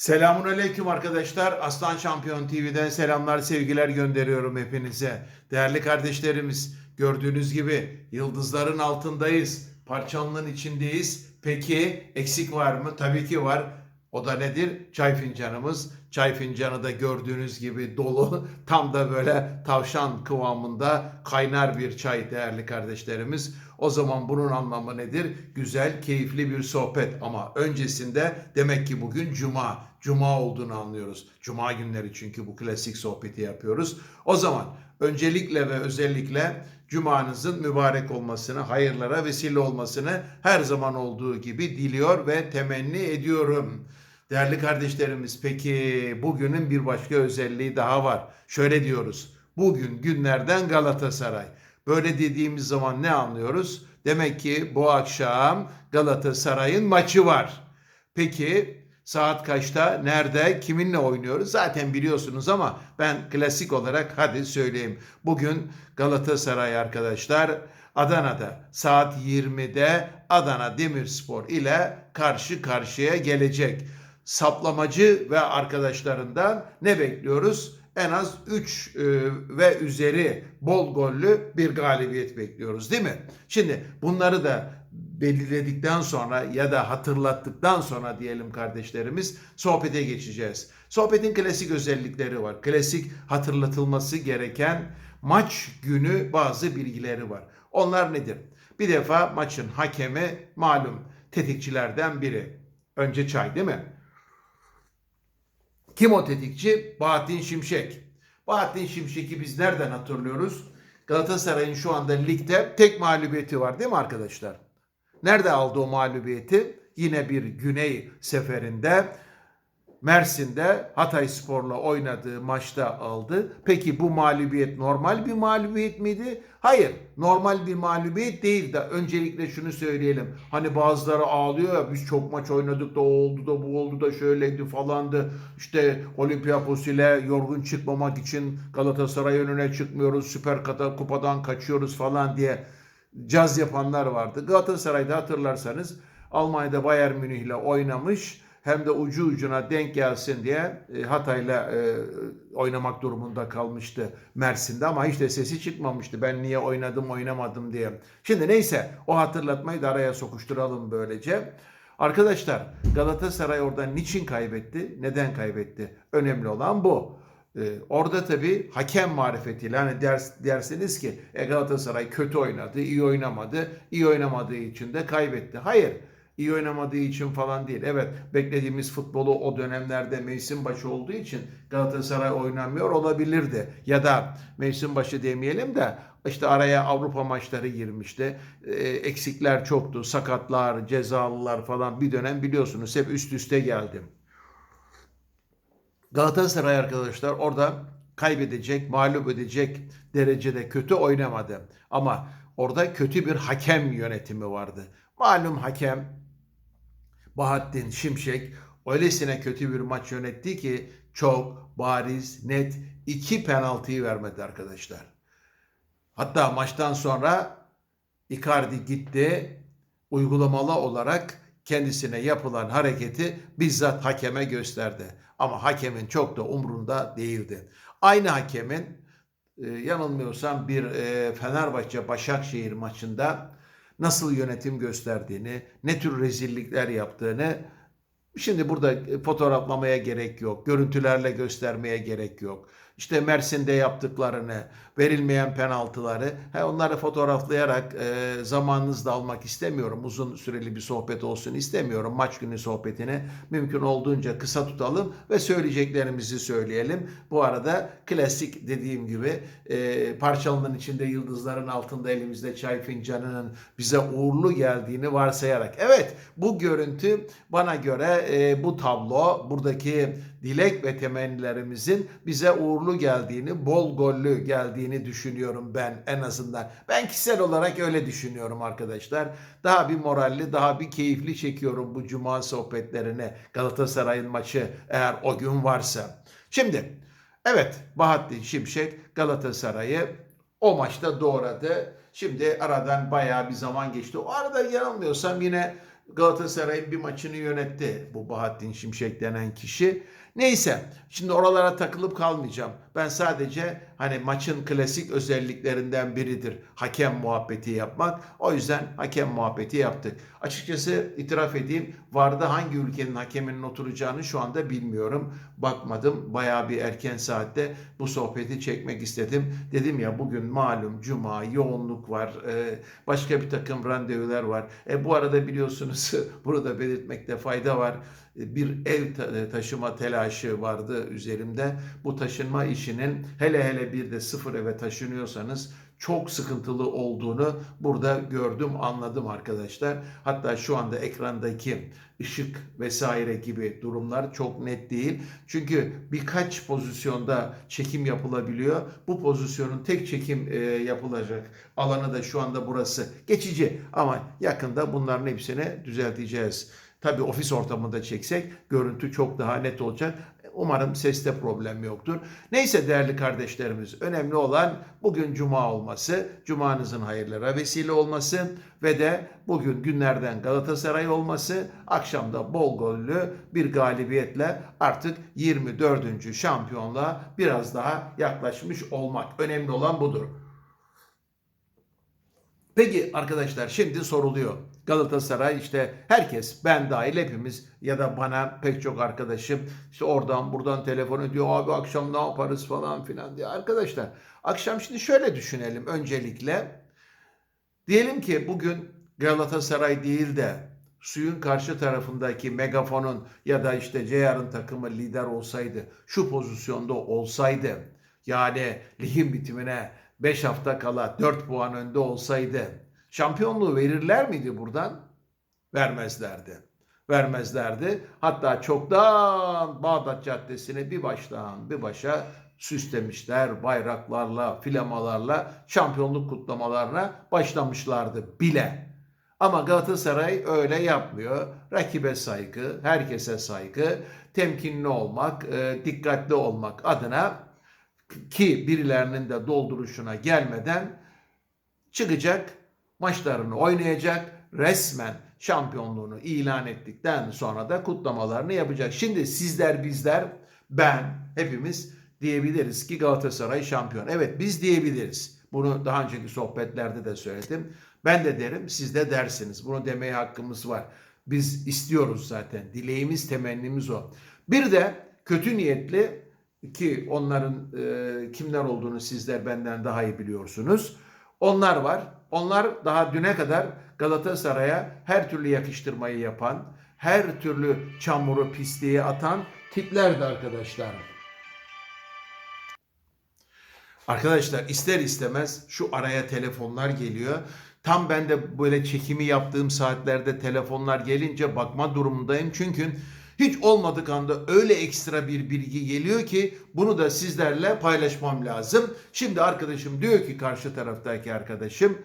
Selamun Aleyküm arkadaşlar. Aslan Şampiyon TV'den selamlar, sevgiler gönderiyorum hepinize. Değerli kardeşlerimiz, gördüğünüz gibi yıldızların altındayız. Parçalının içindeyiz. Peki eksik var mı? Tabii ki var. O da nedir? Çay fincanımız. Çay fincanı da gördüğünüz gibi dolu. Tam da böyle tavşan kıvamında kaynar bir çay değerli kardeşlerimiz. O zaman bunun anlamı nedir? Güzel, keyifli bir sohbet. Ama öncesinde demek ki bugün cuma. Cuma olduğunu anlıyoruz. Cuma günleri çünkü bu klasik sohbeti yapıyoruz. O zaman öncelikle ve özellikle cumanızın mübarek olmasını, hayırlara vesile olmasını her zaman olduğu gibi diliyor ve temenni ediyorum. Değerli kardeşlerimiz peki bugünün bir başka özelliği daha var. Şöyle diyoruz. Bugün günlerden Galatasaray. Böyle dediğimiz zaman ne anlıyoruz? Demek ki bu akşam Galatasaray'ın maçı var. Peki saat kaçta, nerede, kiminle oynuyoruz? Zaten biliyorsunuz ama ben klasik olarak hadi söyleyeyim. Bugün Galatasaray arkadaşlar Adana'da saat 20'de Adana Demirspor ile karşı karşıya gelecek. Saplamacı ve arkadaşlarından ne bekliyoruz? En az 3 ve üzeri bol gollü bir galibiyet bekliyoruz değil mi? Şimdi bunları da belirledikten sonra ya da hatırlattıktan sonra diyelim kardeşlerimiz sohbete geçeceğiz. Sohbetin klasik özellikleri var. Klasik hatırlatılması gereken maç günü bazı bilgileri var. Onlar nedir? Bir defa maçın hakemi malum tetikçilerden biri. Önce çay değil mi? Kim o tetikçi? Bahattin Şimşek. Bahattin Şimşek'i biz nereden hatırlıyoruz? Galatasaray'ın şu anda ligde tek mağlubiyeti var değil mi arkadaşlar? Nerede aldı o mağlubiyeti? Yine bir güney seferinde Mersin'de Hatay Spor'la oynadığı maçta aldı. Peki bu mağlubiyet normal bir mağlubiyet miydi? Hayır, normal bir mağlubiyet değil de öncelikle şunu söyleyelim. Hani bazıları ağlıyor ya biz çok maç oynadık da o oldu da bu oldu da şöyleydi falandı. İşte Olympiakos ile yorgun çıkmamak için Galatasaray önüne çıkmıyoruz. Süper Kupa'dan kaçıyoruz falan diye caz yapanlar vardı. Galatasaray'da hatırlarsanız Almanya'da Bayern Münih ile oynamış hem de ucu ucuna denk gelsin diye e, Hatay'la e, oynamak durumunda kalmıştı Mersin'de ama hiç de sesi çıkmamıştı. Ben niye oynadım oynamadım diye. Şimdi neyse o hatırlatmayı da araya sokuşturalım böylece. Arkadaşlar Galatasaray orada niçin kaybetti? Neden kaybetti? Önemli olan bu. Ee, orada tabii hakem marifetiyle hani ders, dersiniz ki e, Galatasaray kötü oynadı, iyi oynamadı. İyi oynamadığı için de kaybetti. Hayır iyi oynamadığı için falan değil. Evet beklediğimiz futbolu o dönemlerde mevsim başı olduğu için Galatasaray oynamıyor olabilirdi. Ya da mevsim başı demeyelim de işte araya Avrupa maçları girmişti. E, eksikler çoktu. Sakatlar, cezalılar falan bir dönem biliyorsunuz hep üst üste geldi. Galatasaray arkadaşlar orada kaybedecek, mağlup edecek derecede kötü oynamadı. Ama orada kötü bir hakem yönetimi vardı. Malum hakem Bahattin Şimşek öylesine kötü bir maç yönetti ki çok bariz, net iki penaltıyı vermedi arkadaşlar. Hatta maçtan sonra Icardi gitti uygulamalı olarak kendisine yapılan hareketi bizzat hakeme gösterdi. Ama hakemin çok da umrunda değildi. Aynı hakemin e, yanılmıyorsam bir e, Fenerbahçe Başakşehir maçında nasıl yönetim gösterdiğini, ne tür rezillikler yaptığını şimdi burada fotoğraflamaya gerek yok. Görüntülerle göstermeye gerek yok. İşte Mersin'de yaptıklarını, verilmeyen penaltıları, he, onları fotoğraflayarak e, zamanınızı almak istemiyorum. Uzun süreli bir sohbet olsun istemiyorum. Maç günü sohbetini mümkün olduğunca kısa tutalım ve söyleyeceklerimizi söyleyelim. Bu arada klasik dediğim gibi e, parçalının içinde yıldızların altında elimizde çay fincanının bize uğurlu geldiğini varsayarak. Evet bu görüntü bana göre e, bu tablo buradaki dilek ve temennilerimizin bize uğurlu geldiğini, bol gollü geldiğini düşünüyorum ben en azından. Ben kişisel olarak öyle düşünüyorum arkadaşlar. Daha bir moralli, daha bir keyifli çekiyorum bu cuma sohbetlerini. Galatasaray'ın maçı eğer o gün varsa. Şimdi evet Bahattin Şimşek Galatasaray'ı o maçta doğradı. Şimdi aradan bayağı bir zaman geçti. O arada yanılmıyorsam yine Galatasaray'ın bir maçını yönetti bu Bahattin Şimşek denen kişi. Neyse şimdi oralara takılıp kalmayacağım. Ben sadece hani maçın klasik özelliklerinden biridir hakem muhabbeti yapmak. O yüzden hakem muhabbeti yaptık. Açıkçası itiraf edeyim Varda hangi ülkenin hakeminin oturacağını şu anda bilmiyorum. Bakmadım bayağı bir erken saatte bu sohbeti çekmek istedim. Dedim ya bugün malum cuma yoğunluk var. Ee, başka bir takım randevular var. E, bu arada biliyorsunuz burada belirtmekte fayda var. E, Bir ev ta- taşıma telaşı vardı üzerimde. Bu taşınma işinin hele hele bir de sıfır eve taşınıyorsanız çok sıkıntılı olduğunu burada gördüm, anladım arkadaşlar. Hatta şu anda ekrandaki ışık vesaire gibi durumlar çok net değil. Çünkü birkaç pozisyonda çekim yapılabiliyor. Bu pozisyonun tek çekim e, yapılacak alanı da şu anda burası. Geçici ama yakında bunların hepsini düzelteceğiz. Tabii ofis ortamında çeksek görüntü çok daha net olacak. Umarım seste problem yoktur. Neyse değerli kardeşlerimiz önemli olan bugün cuma olması, cumanızın hayırlara vesile olması ve de bugün günlerden Galatasaray olması, akşamda bol gollü bir galibiyetle artık 24. şampiyonluğa biraz daha yaklaşmış olmak. Önemli olan budur. Peki arkadaşlar şimdi soruluyor. Galatasaray işte herkes ben dahil hepimiz ya da bana pek çok arkadaşım işte oradan buradan telefon ediyor abi akşam ne yaparız falan filan diye. Arkadaşlar akşam şimdi şöyle düşünelim öncelikle. Diyelim ki bugün Galatasaray değil de suyun karşı tarafındaki megafonun ya da işte Ceyar'ın takımı lider olsaydı, şu pozisyonda olsaydı, yani ligin bitimine 5 hafta kala 4 puan önde olsaydı şampiyonluğu verirler miydi buradan? Vermezlerdi. Vermezlerdi. Hatta çoktan Bağdat Caddesi'ne bir baştan bir başa süslemişler bayraklarla, flamalarla şampiyonluk kutlamalarına başlamışlardı bile. Ama Galatasaray öyle yapmıyor. Rakibe saygı, herkese saygı, temkinli olmak, e, dikkatli olmak adına ki birilerinin de dolduruşuna gelmeden çıkacak, maçlarını oynayacak, resmen şampiyonluğunu ilan ettikten sonra da kutlamalarını yapacak. Şimdi sizler bizler ben hepimiz diyebiliriz ki Galatasaray şampiyon. Evet biz diyebiliriz. Bunu daha önceki sohbetlerde de söyledim. Ben de derim siz de dersiniz. Bunu demeye hakkımız var. Biz istiyoruz zaten. Dileğimiz, temennimiz o. Bir de kötü niyetli ki onların e, kimler olduğunu sizler benden daha iyi biliyorsunuz. Onlar var. Onlar daha düne kadar Galatasaray'a her türlü yakıştırmayı yapan, her türlü çamuru pisliğe atan tiplerdi arkadaşlar. Arkadaşlar ister istemez şu araya telefonlar geliyor. Tam ben de böyle çekimi yaptığım saatlerde telefonlar gelince bakma durumundayım. Çünkü hiç olmadık anda öyle ekstra bir bilgi geliyor ki bunu da sizlerle paylaşmam lazım. Şimdi arkadaşım diyor ki karşı taraftaki arkadaşım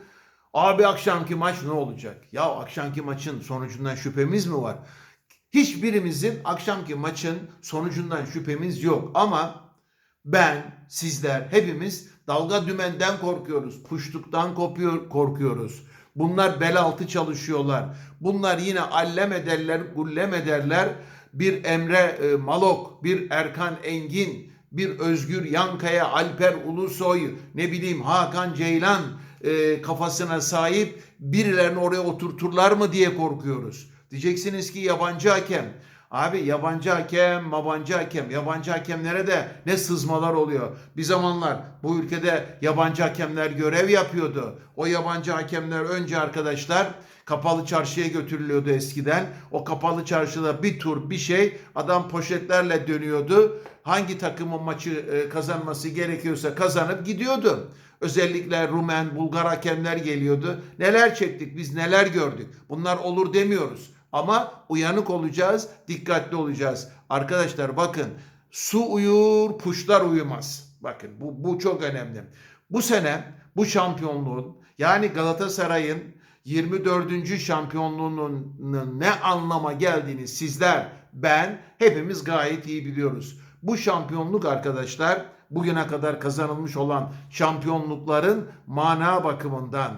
abi akşamki maç ne olacak? Ya akşamki maçın sonucundan şüphemiz mi var? Hiçbirimizin akşamki maçın sonucundan şüphemiz yok ama ben, sizler, hepimiz dalga dümenden korkuyoruz. Puştuktan kopuyor, korkuyoruz. Bunlar bel altı çalışıyorlar. Bunlar yine allem ederler, gullem ederler. Bir Emre e, Malok, bir Erkan Engin, bir Özgür Yankaya, Alper Ulusoy, ne bileyim Hakan Ceylan e, kafasına sahip birilerini oraya oturturlar mı diye korkuyoruz. Diyeceksiniz ki yabancı hakem. Abi yabancı hakem, yabancı hakem, yabancı hakemlere de ne sızmalar oluyor. Bir zamanlar bu ülkede yabancı hakemler görev yapıyordu. O yabancı hakemler önce arkadaşlar kapalı çarşıya götürülüyordu eskiden. O kapalı çarşıda bir tur bir şey adam poşetlerle dönüyordu. Hangi takımın maçı e, kazanması gerekiyorsa kazanıp gidiyordu. Özellikle Rumen, Bulgar hakemler geliyordu. Neler çektik biz neler gördük. Bunlar olur demiyoruz. Ama uyanık olacağız, dikkatli olacağız. Arkadaşlar bakın su uyur, kuşlar uyumaz. Bakın bu, bu çok önemli. Bu sene bu şampiyonluğun yani Galatasaray'ın 24. şampiyonluğunun ne anlama geldiğini sizler, ben hepimiz gayet iyi biliyoruz. Bu şampiyonluk arkadaşlar bugüne kadar kazanılmış olan şampiyonlukların mana bakımından,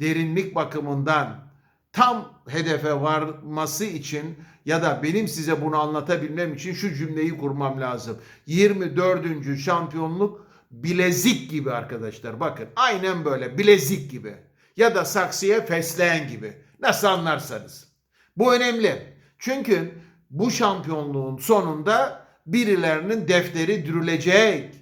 derinlik bakımından, tam hedefe varması için ya da benim size bunu anlatabilmem için şu cümleyi kurmam lazım. 24. şampiyonluk bilezik gibi arkadaşlar. Bakın aynen böyle bilezik gibi. Ya da saksıya fesleğen gibi. Nasıl anlarsanız. Bu önemli. Çünkü bu şampiyonluğun sonunda birilerinin defteri dürülecek.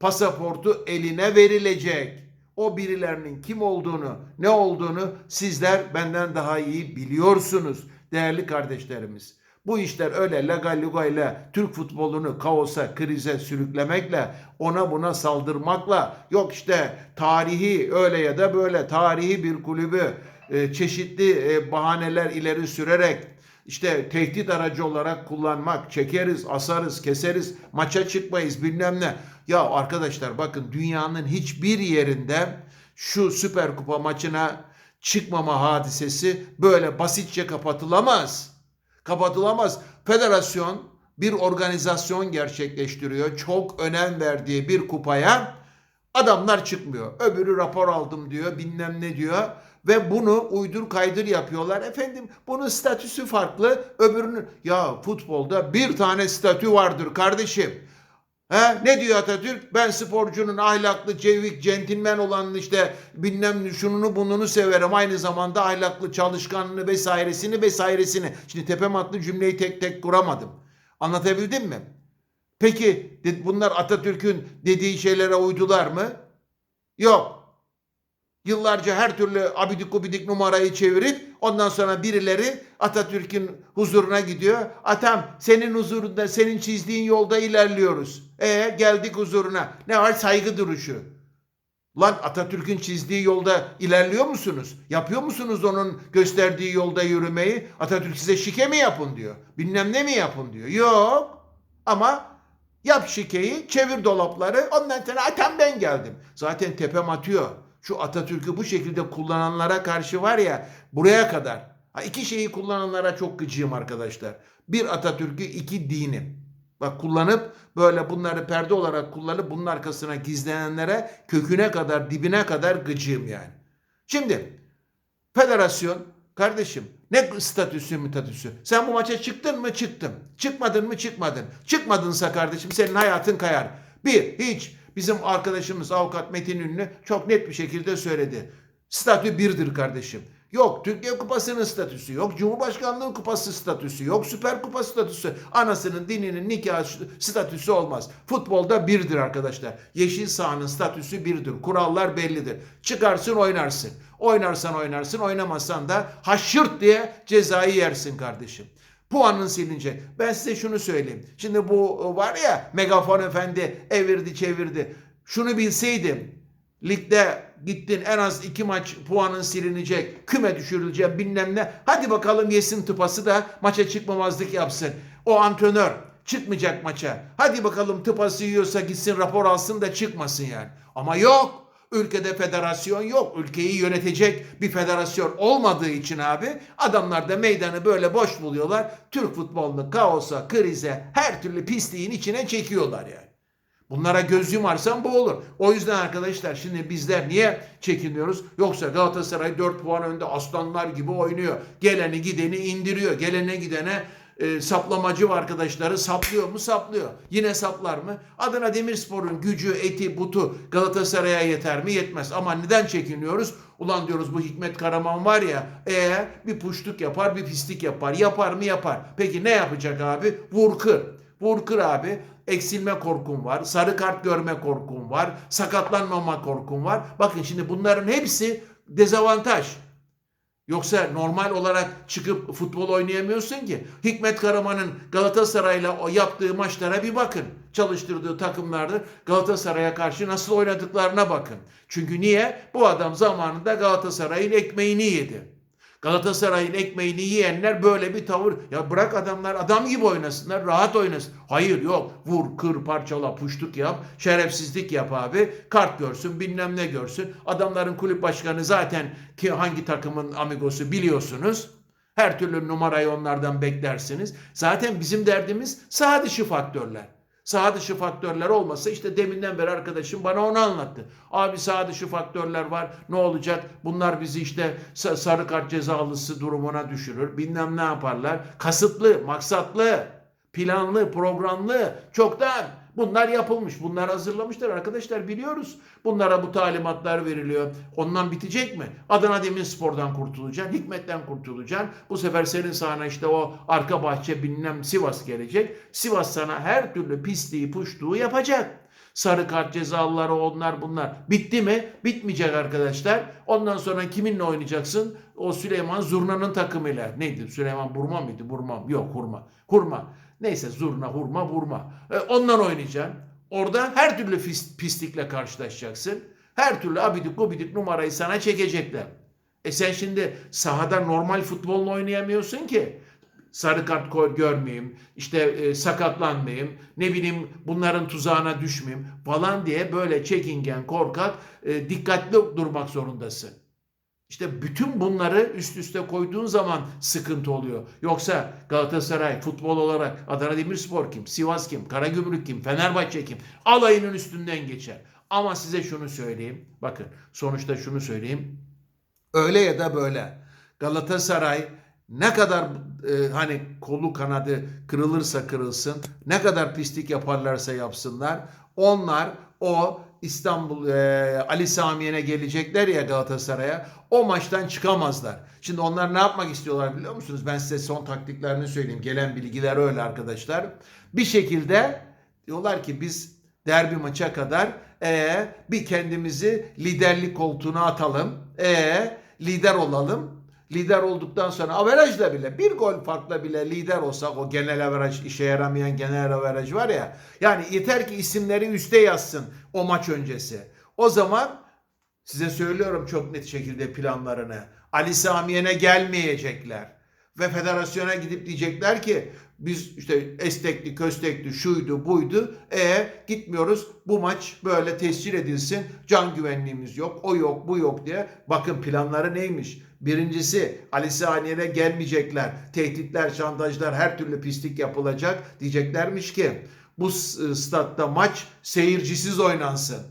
Pasaportu eline verilecek. O birilerinin kim olduğunu, ne olduğunu sizler benden daha iyi biliyorsunuz değerli kardeşlerimiz. Bu işler öyle legal Türk futbolunu kaosa, krize sürüklemekle, ona buna saldırmakla, yok işte tarihi öyle ya da böyle tarihi bir kulübü e, çeşitli e, bahaneler ileri sürerek işte tehdit aracı olarak kullanmak, çekeriz, asarız, keseriz, maça çıkmayız bilmem ne. Ya arkadaşlar bakın dünyanın hiçbir yerinde şu Süper Kupa maçına çıkmama hadisesi böyle basitçe kapatılamaz. Kapatılamaz. Federasyon bir organizasyon gerçekleştiriyor. Çok önem verdiği bir kupaya adamlar çıkmıyor. Öbürü rapor aldım diyor, bilmem ne diyor ve bunu uydur kaydır yapıyorlar. Efendim bunun statüsü farklı. Öbürünün ya futbolda bir tane statü vardır kardeşim. He? Ne diyor Atatürk? Ben sporcunun ahlaklı, cevik, centilmen olan işte bilmem şununu bununu severim. Aynı zamanda ahlaklı, çalışkanını vesairesini vesairesini. Şimdi tepem atlı cümleyi tek tek kuramadım. Anlatabildim mi? Peki bunlar Atatürk'ün dediği şeylere uydular mı? Yok. Yıllarca her türlü abidik gubidik numarayı çevirip ondan sonra birileri Atatürk'ün huzuruna gidiyor. Atam senin huzurunda senin çizdiğin yolda ilerliyoruz. E geldik huzuruna. Ne var saygı duruşu. Lan Atatürk'ün çizdiği yolda ilerliyor musunuz? Yapıyor musunuz onun gösterdiği yolda yürümeyi? Atatürk size şike mi yapın diyor. Bilmem ne mi yapın diyor. Yok. Ama yap şikeyi, çevir dolapları. Ondan sonra atam ben geldim. Zaten tepem atıyor. Şu Atatürk'ü bu şekilde kullananlara karşı var ya buraya kadar. Ha, iki şeyi kullananlara çok gıcığım arkadaşlar. Bir Atatürk'ü, iki dini. Bak kullanıp böyle bunları perde olarak kullanıp bunun arkasına gizlenenlere köküne kadar dibine kadar gıcığım yani. Şimdi federasyon kardeşim ne statüsü mütatüsü. Sen bu maça çıktın mı çıktın. Çıkmadın mı çıkmadın. Çıkmadınsa kardeşim senin hayatın kayar. Bir hiç bizim arkadaşımız avukat Metin Ünlü çok net bir şekilde söyledi. Statü birdir kardeşim. Yok Türkiye Kupası'nın statüsü, yok Cumhurbaşkanlığı Kupası statüsü, yok Süper Kupa statüsü. Anasının, dininin, nikah statüsü olmaz. Futbolda birdir arkadaşlar. Yeşil sahanın statüsü birdir. Kurallar bellidir. Çıkarsın oynarsın. Oynarsan oynarsın, oynamazsan da haşırt diye cezayı yersin kardeşim. Puanın silinecek. Ben size şunu söyleyeyim. Şimdi bu var ya Megafon Efendi evirdi çevirdi. Şunu bilseydim ligde gittin en az iki maç puanın silinecek, küme düşürülecek bilmem ne. Hadi bakalım yesin tıpası da maça çıkmamazlık yapsın. O antrenör çıkmayacak maça. Hadi bakalım tıpası yiyorsa gitsin rapor alsın da çıkmasın yani. Ama yok. Ülkede federasyon yok. Ülkeyi yönetecek bir federasyon olmadığı için abi adamlar da meydanı böyle boş buluyorlar. Türk futbolunu kaosa, krize, her türlü pisliğin içine çekiyorlar yani. Bunlara göz yumarsan bu olur. O yüzden arkadaşlar şimdi bizler niye çekiniyoruz? Yoksa Galatasaray 4 puan önde aslanlar gibi oynuyor. Geleni gideni indiriyor. Gelene gidene e, saplamacı arkadaşları saplıyor mu? Saplıyor. Yine saplar mı? Adana Demirspor'un gücü, eti, butu Galatasaray'a yeter mi? Yetmez. Ama neden çekiniyoruz? Ulan diyoruz bu Hikmet Karaman var ya eğer bir puştuk yapar bir pislik yapar. Yapar mı? Yapar. Peki ne yapacak abi? Vur kır. Vur kır abi. Eksilme korkum var. Sarı kart görme korkum var. Sakatlanmama korkum var. Bakın şimdi bunların hepsi dezavantaj. Yoksa normal olarak çıkıp futbol oynayamıyorsun ki. Hikmet Karaman'ın Galatasaray'la yaptığı maçlara bir bakın. Çalıştırdığı takımlarda Galatasaray'a karşı nasıl oynadıklarına bakın. Çünkü niye? Bu adam zamanında Galatasaray'ın ekmeğini yedi. Galatasaray'ın ekmeğini yiyenler böyle bir tavır. Ya bırak adamlar adam gibi oynasınlar, rahat oynasın. Hayır yok. Vur, kır, parçala, puştuk yap. Şerefsizlik yap abi. Kart görsün, bilmem ne görsün. Adamların kulüp başkanı zaten ki hangi takımın amigosu biliyorsunuz. Her türlü numarayı onlardan beklersiniz. Zaten bizim derdimiz sağ dışı faktörler. Saha dışı faktörler olmasa işte deminden beri arkadaşım bana onu anlattı. Abi saha dışı faktörler var. Ne olacak? Bunlar bizi işte sa- sarı kart cezalısı durumuna düşürür. Bilmem ne yaparlar. Kasıtlı, maksatlı, planlı, programlı, çoktan bunlar yapılmış. Bunlar hazırlamışlar arkadaşlar biliyoruz. Bunlara bu talimatlar veriliyor. Ondan bitecek mi? Adana Demirspor'dan kurtulacaksın. Hikmet'ten kurtulacaksın. Bu sefer senin sahana işte o arka bahçe bilmem Sivas gelecek. Sivas sana her türlü pisliği puştuğu yapacak. Sarı kart cezalıları onlar bunlar. Bitti mi? Bitmeyecek arkadaşlar. Ondan sonra kiminle oynayacaksın? O Süleyman Zurna'nın takımıyla. Neydi? Süleyman Burma mıydı? Burma. Yok Hurma. Hurma. Neyse Zurna, Hurma, Vurma. E, ondan oynayacaksın. Orada her türlü fis- pislikle karşılaşacaksın. Her türlü abidik gubidik numarayı sana çekecekler. E sen şimdi sahada normal futbolunu oynayamıyorsun ki. Sarı kart koy görmeyeyim, işte e, sakatlanmayayım, ne bileyim bunların tuzağına düşmeyeyim falan diye böyle çekingen, korkak, e, dikkatli durmak zorundasın. İşte bütün bunları üst üste koyduğun zaman sıkıntı oluyor. Yoksa Galatasaray futbol olarak Adana Demirspor kim, Sivas kim, Karagümrük kim, Fenerbahçe kim alayının üstünden geçer. Ama size şunu söyleyeyim. Bakın sonuçta şunu söyleyeyim. Öyle ya da böyle Galatasaray ne kadar e, hani kolu kanadı kırılırsa kırılsın, ne kadar pislik yaparlarsa yapsınlar, onlar o İstanbul e, Ali Samiyen'e gelecekler ya Galatasaray'a o maçtan çıkamazlar. Şimdi onlar ne yapmak istiyorlar biliyor musunuz? Ben size son taktiklerini söyleyeyim. Gelen bilgiler öyle arkadaşlar. Bir şekilde diyorlar ki biz derbi maça kadar e, bir kendimizi liderlik koltuğuna atalım. E, lider olalım. Lider olduktan sonra averajla bile bir gol farkla bile lider olsak o genel averaj işe yaramayan genel averaj var ya. Yani yeter ki isimleri üste yazsın o maç öncesi. O zaman size söylüyorum çok net şekilde planlarını. Ali Samiyen'e gelmeyecekler. Ve federasyona gidip diyecekler ki biz işte estekli, köstekli, şuydu, buydu. E gitmiyoruz. Bu maç böyle tescil edilsin. Can güvenliğimiz yok. O yok, bu yok diye. Bakın planları neymiş? Birincisi Ali Saniye'ne gelmeyecekler. Tehditler, şantajlar, her türlü pislik yapılacak. Diyeceklermiş ki bu statta maç seyircisiz oynansın.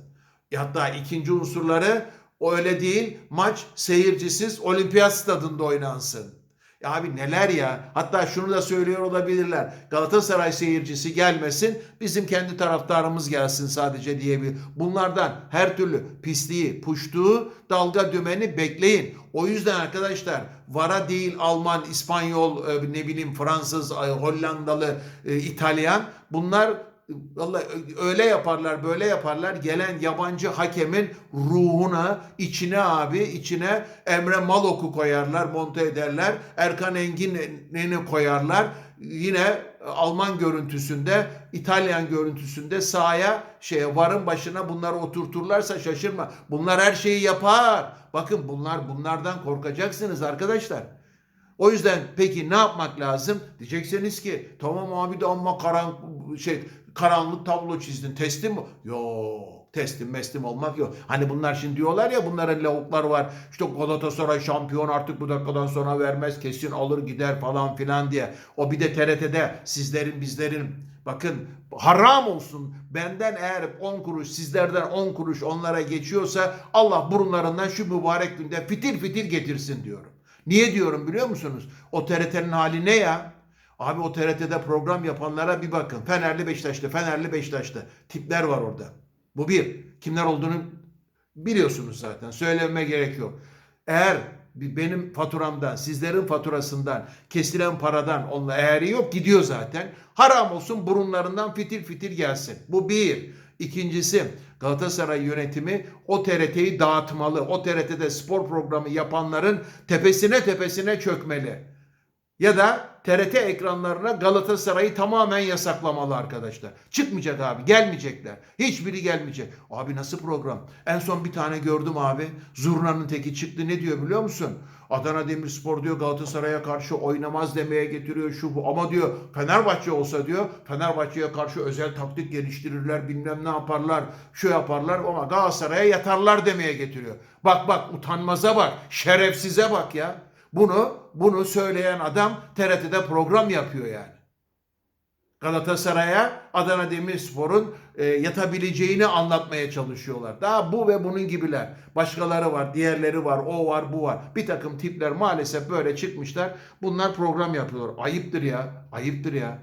Hatta ikinci unsurları o öyle değil. Maç seyircisiz olimpiyat stadında oynansın. Ya abi neler ya. Hatta şunu da söylüyor olabilirler. Galatasaray seyircisi gelmesin. Bizim kendi taraftarımız gelsin sadece diye bir. Bunlardan her türlü pisliği, puştuğu, dalga dümeni bekleyin. O yüzden arkadaşlar Vara değil Alman, İspanyol, e, ne bileyim Fransız, e, Hollandalı, e, İtalyan bunlar Vallahi öyle yaparlar böyle yaparlar. Gelen yabancı hakemin ruhuna içine abi içine Emre Malok'u koyarlar monte ederler. Erkan Engin'i koyarlar. Yine Alman görüntüsünde İtalyan görüntüsünde sahaya şeye varın başına bunları oturturlarsa şaşırma. Bunlar her şeyi yapar. Bakın bunlar bunlardan korkacaksınız arkadaşlar. O yüzden peki ne yapmak lazım? Diyeceksiniz ki tamam abi de amma karan şey karanlık tablo çizdin. Teslim mi? Yok. Teslim meslim olmak yok. Hani bunlar şimdi diyorlar ya bunların lavuklar var. İşte Galatasaray şampiyon artık bu dakikadan sonra vermez. Kesin alır gider falan filan diye. O bir de TRT'de sizlerin bizlerin bakın haram olsun. Benden eğer 10 kuruş sizlerden 10 kuruş onlara geçiyorsa Allah burunlarından şu mübarek günde fitil fitil getirsin diyorum. Niye diyorum biliyor musunuz? O TRT'nin hali ne ya? Abi o TRT'de program yapanlara bir bakın. Fenerli Beşiktaşlı, Fenerli Beşiktaşlı. Tipler var orada. Bu bir. Kimler olduğunu biliyorsunuz zaten. Söylememe gerek yok. Eğer benim faturamdan, sizlerin faturasından, kesilen paradan onunla eğri yok gidiyor zaten. Haram olsun burunlarından fitil fitil gelsin. Bu bir. İkincisi Galatasaray yönetimi o TRT'yi dağıtmalı. O TRT'de spor programı yapanların tepesine tepesine çökmeli. Ya da TRT ekranlarına Galatasaray'ı tamamen yasaklamalı arkadaşlar. Çıkmayacak abi gelmeyecekler. Hiçbiri gelmeyecek. Abi nasıl program? En son bir tane gördüm abi. Zurna'nın teki çıktı ne diyor biliyor musun? Adana Demirspor diyor Galatasaray'a karşı oynamaz demeye getiriyor şu bu. Ama diyor Fenerbahçe olsa diyor Fenerbahçe'ye karşı özel taktik geliştirirler bilmem ne yaparlar. Şu yaparlar ama Galatasaray'a yatarlar demeye getiriyor. Bak bak utanmaza bak şerefsize bak ya. Bunu bunu söyleyen adam TRT'de program yapıyor yani. Galatasaray'a Adana Demirspor'un e, yatabileceğini anlatmaya çalışıyorlar. Daha bu ve bunun gibiler. Başkaları var, diğerleri var, o var, bu var. Bir takım tipler maalesef böyle çıkmışlar. Bunlar program yapıyorlar. Ayıptır ya, ayıptır ya.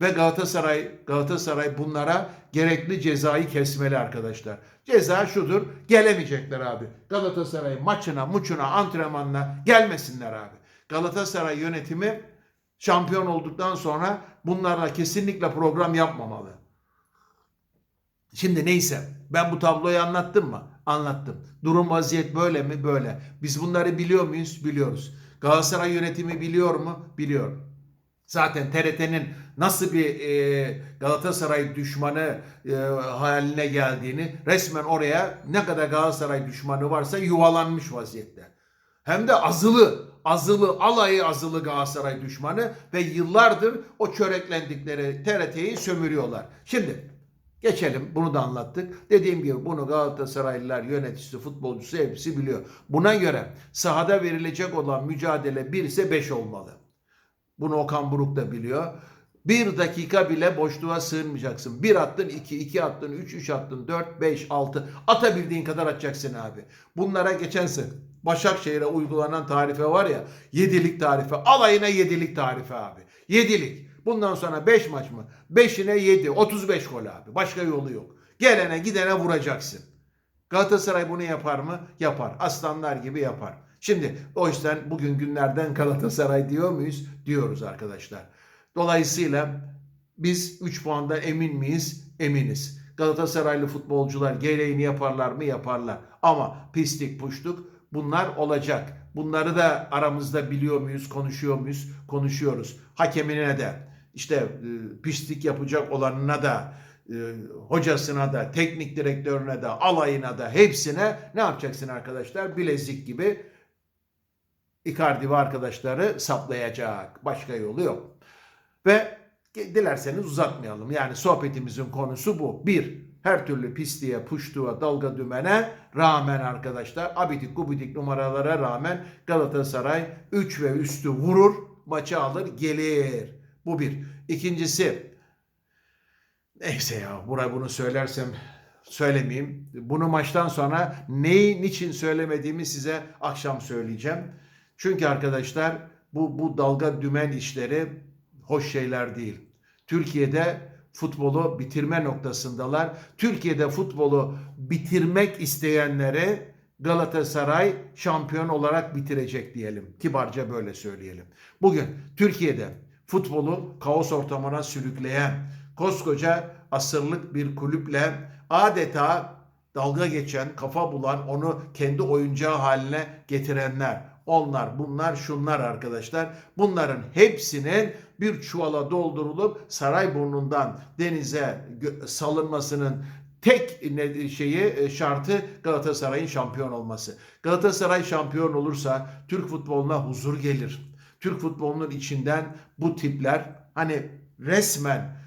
Ve Galatasaray Galatasaray bunlara gerekli cezayı kesmeli arkadaşlar. Ceza şudur. Gelemeyecekler abi. Galatasaray maçına, muçuna, antrenmanına gelmesinler abi. Galatasaray yönetimi şampiyon olduktan sonra bunlarla kesinlikle program yapmamalı. Şimdi neyse ben bu tabloyu anlattım mı? Anlattım. Durum vaziyet böyle mi? Böyle. Biz bunları biliyor muyuz? Biliyoruz. Galatasaray yönetimi biliyor mu? Biliyor. Zaten TRT'nin nasıl bir e, Galatasaray düşmanı e, haline geldiğini resmen oraya ne kadar Galatasaray düşmanı varsa yuvalanmış vaziyette. Hem de azılı, azılı, alayı azılı Galatasaray düşmanı ve yıllardır o çöreklendikleri TRT'yi sömürüyorlar. Şimdi geçelim bunu da anlattık. Dediğim gibi bunu Galatasaraylılar, yöneticisi, futbolcusu hepsi biliyor. Buna göre sahada verilecek olan mücadele 1 ise 5 olmalı. Bunu Okan Buruk da biliyor. Bir dakika bile boşluğa sığınmayacaksın. Bir attın iki, iki attın üç, üç attın dört, beş, altı. Atabildiğin kadar atacaksın abi. Bunlara geçen sene Başakşehir'e uygulanan tarife var ya. Yedilik tarife. Alayına yedilik tarife abi. Yedilik. Bundan sonra beş maç mı? Beşine yedi. Otuz beş gol abi. Başka yolu yok. Gelene gidene vuracaksın. Galatasaray bunu yapar mı? Yapar. Aslanlar gibi yapar. Şimdi o yüzden bugün günlerden Galatasaray diyor muyuz? Diyoruz arkadaşlar. Dolayısıyla biz 3 puanda emin miyiz? Eminiz. Galatasaraylı futbolcular gereğini yaparlar mı? Yaparlar. Ama pislik puştuk bunlar olacak. Bunları da aramızda biliyor muyuz? Konuşuyor muyuz? Konuşuyoruz. Hakemine de işte e, pislik yapacak olanına da e, hocasına da, teknik direktörüne de, alayına da hepsine ne yapacaksın arkadaşlar? Bilezik gibi Icardi ve arkadaşları saplayacak. Başka yolu yok. Ve dilerseniz uzatmayalım. Yani sohbetimizin konusu bu. Bir, her türlü pisliğe, puştuğa, dalga dümene rağmen arkadaşlar abidik gubidik numaralara rağmen Galatasaray 3 ve üstü vurur, maçı alır, gelir. Bu bir. İkincisi, neyse ya buraya bunu söylersem söylemeyeyim. Bunu maçtan sonra neyi niçin söylemediğimi size akşam söyleyeceğim. Çünkü arkadaşlar bu bu dalga dümen işleri hoş şeyler değil. Türkiye'de futbolu bitirme noktasındalar. Türkiye'de futbolu bitirmek isteyenlere Galatasaray şampiyon olarak bitirecek diyelim. Kibarca böyle söyleyelim. Bugün Türkiye'de futbolu kaos ortamına sürükleyen koskoca asırlık bir kulüple adeta dalga geçen, kafa bulan, onu kendi oyuncağı haline getirenler, onlar, bunlar, şunlar arkadaşlar. Bunların hepsinin bir çuvala doldurulup Sarayburnu'ndan denize salınmasının tek şeyi şartı Galatasaray'ın şampiyon olması. Galatasaray şampiyon olursa Türk futboluna huzur gelir. Türk futbolunun içinden bu tipler hani resmen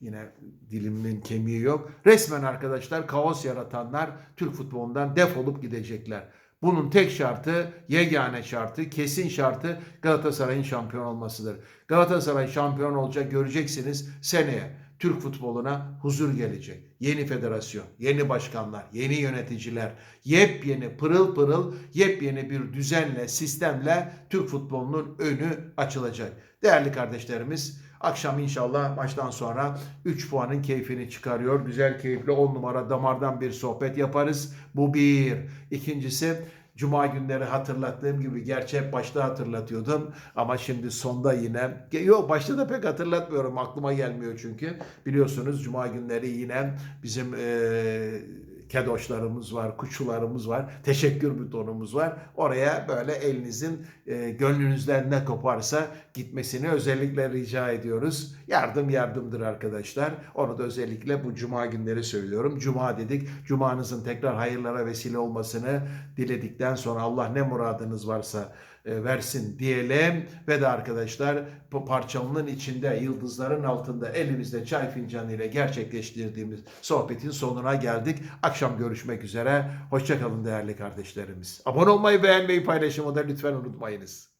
yine dilimin kemiği yok. Resmen arkadaşlar kaos yaratanlar Türk futbolundan defolup gidecekler. Bunun tek şartı, yegane şartı, kesin şartı Galatasaray'ın şampiyon olmasıdır. Galatasaray şampiyon olacak göreceksiniz seneye. Türk futboluna huzur gelecek. Yeni federasyon, yeni başkanlar, yeni yöneticiler, yepyeni pırıl pırıl, yepyeni bir düzenle, sistemle Türk futbolunun önü açılacak. Değerli kardeşlerimiz, akşam inşallah maçtan sonra 3 puanın keyfini çıkarıyor. Güzel keyifli 10 numara damardan bir sohbet yaparız. Bu bir. İkincisi Cuma günleri hatırlattığım gibi gerçi başta hatırlatıyordum ama şimdi sonda yine yok başta da pek hatırlatmıyorum aklıma gelmiyor çünkü biliyorsunuz Cuma günleri yine bizim e, kedoşlarımız var, kuşularımız var, teşekkür butonumuz var. Oraya böyle elinizin e, gönlünüzden ne koparsa gitmesini özellikle rica ediyoruz. Yardım yardımdır arkadaşlar. Onu da özellikle bu cuma günleri söylüyorum. Cuma dedik. Cumanızın tekrar hayırlara vesile olmasını diledikten sonra Allah ne muradınız varsa versin diyelim. Ve de arkadaşlar bu parçalının içinde yıldızların altında elimizde çay fincanı ile gerçekleştirdiğimiz sohbetin sonuna geldik. Akşam görüşmek üzere. Hoşçakalın değerli kardeşlerimiz. Abone olmayı, beğenmeyi, paylaşımı da lütfen unutmayınız.